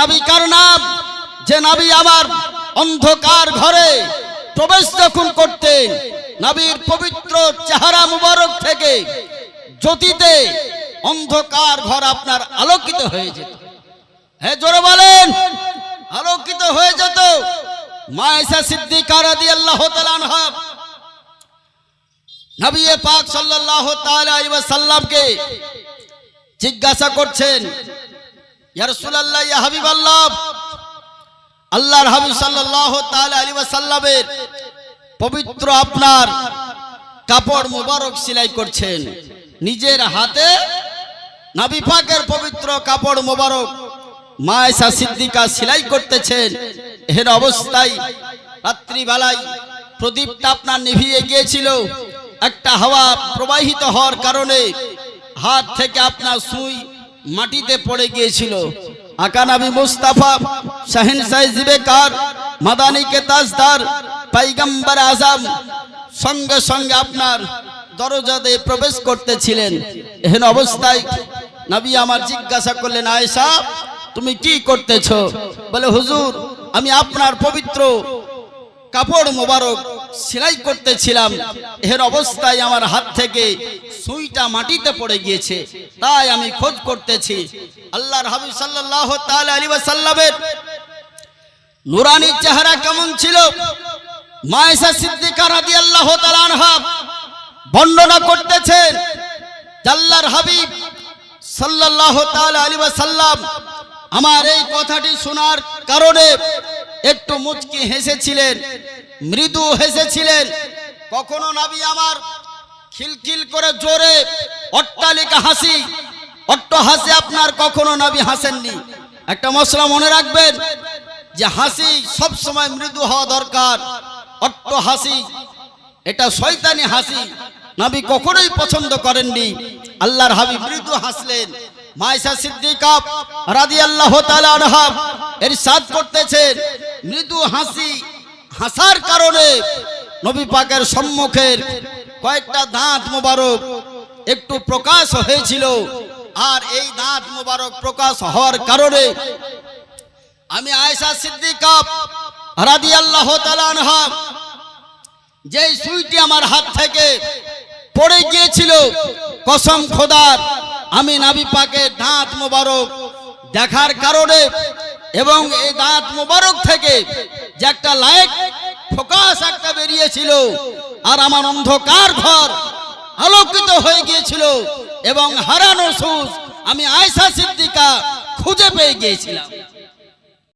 নাবি কার নাম? যে নাবি আমার অন্ধকার ঘরে প্রবেশ যখন করতেন নাবির পবিত্র চেহারা মুবারক থেকে জ্যোতিতে অন্ধকার ঘর আপনার আলোকিত হয়ে যেত। হ্যাঁ জোরে বলেন, আলোকিত হয়ে যেত। মায়েশা সিদ্দিকা রাদিয়াল্লাহু তাআলা আনহা। নবী পাক আলাইহি ওয়াসাল্লামকে জিজ্ঞাসা করছেন ইয়া রাসূলুল্লাহ, ইয়া হাবিবাল্লাহ। আল্লাহর হাবিব সাল্লাল্লাহু তাআলা আলাইহি পবিত্র আপনার কাপড় মোবারক সেলাই করছেন। নিজের হাতে নবী পাকের পবিত্র কাপড় মোবারক মায়েশা সিদ্দিকা সেলাই করতেছেন। এর অবস্থায় রাত্রিবেলায় প্রদীপটা আপনার নিভিয়ে গিয়েছিল। একটা হাওয়া প্রবাহিত হওয়ার কারণে হাত থেকে আপনার সুই মাটিতে পড়ে গিয়েছিল। আকানাবি মুস্তাফা, শাহিন সাহেব কার মাদানিকে তাজদার, পাইগাম্বার আজম, সঙ্গে সঙ্গে আপনার দরজাতে প্রবেশ করতেছিলেন। এহেন অবস্থায় নবী আমার জিজ্ঞাসা করলেন, আয়েশা, তুমি কি করতেছো? বলে, হুজুর, আমি আপনার পবিত্র কাপড় মোবারক সেলাই করতেছিলাম। এর অবস্থায় আমার হাত থেকে সুইটা মাটিতে পড়ে গিয়েছে। তাই আমি খোঁজ করতেছি। আল্লাহর হাবিব সাল্লাল্লাহু তাআলা আলাইহি ওয়াসাল্লামের নুরানি চেহারা কেমন ছিল? মায়েশা সিদ্দিকা তাআলা আনহা বর্ণনা করতেছেন আল্লাহর হাবিব সাল্লাল্লাহু তাআলা আলাইহি ওয়াসাল্লাম আমার এই কথাটি শোনার কারণে একটু মুচকি হেসেছিলেন, মৃদু হেসেছিলেন। কখনো নবী আমার খিলখিল করে জোরে, অট্টালিকা হাসি। অট্ট হাসি আপনার কখনো নবী হাসেননি। একটা মশলা মনে রাখবেন যে হাসি সব সময় মৃদু হওয়া দরকার। অট্ট হাসি, এটা শয়তানি হাসি। নবী কখনোই পছন্দ করেননি। আল্লাহর হাবি মৃদু হাসলেন। মায়েশা সিদ্দিকা রাদিয়াল্লাহু তাআলা আনহা ইরশাদ করতেছেন। মৃদু হাসি হাসার কারণে নবী পাকের সম্মুখের কয়েকটা দাঁত মোবারক একটু প্রকাশ হয়েছিল। আর এই দাঁত মোবারক প্রকাশ হওয়ার কারণে আমি আয়েশা সিদ্দিকা তাআলা আনহা যেই সুইটি আমার হাত থেকে পড়ে গিয়েছিল, কসম খোদার, আমি নাবি পাকে দাঁত মোবারক দেখার কারণে এবং এই দাঁত মোবারক থেকে যে একটা লাইট ফোকাস একটা বেরিয়েছিল। আর আমার অন্ধকার ঘর আলোকিত হয়ে গিয়েছিল এবং হারানো সুস আমি আয়সা সিদ্দিকা খুঁজে পেয়ে গিয়েছিলাম।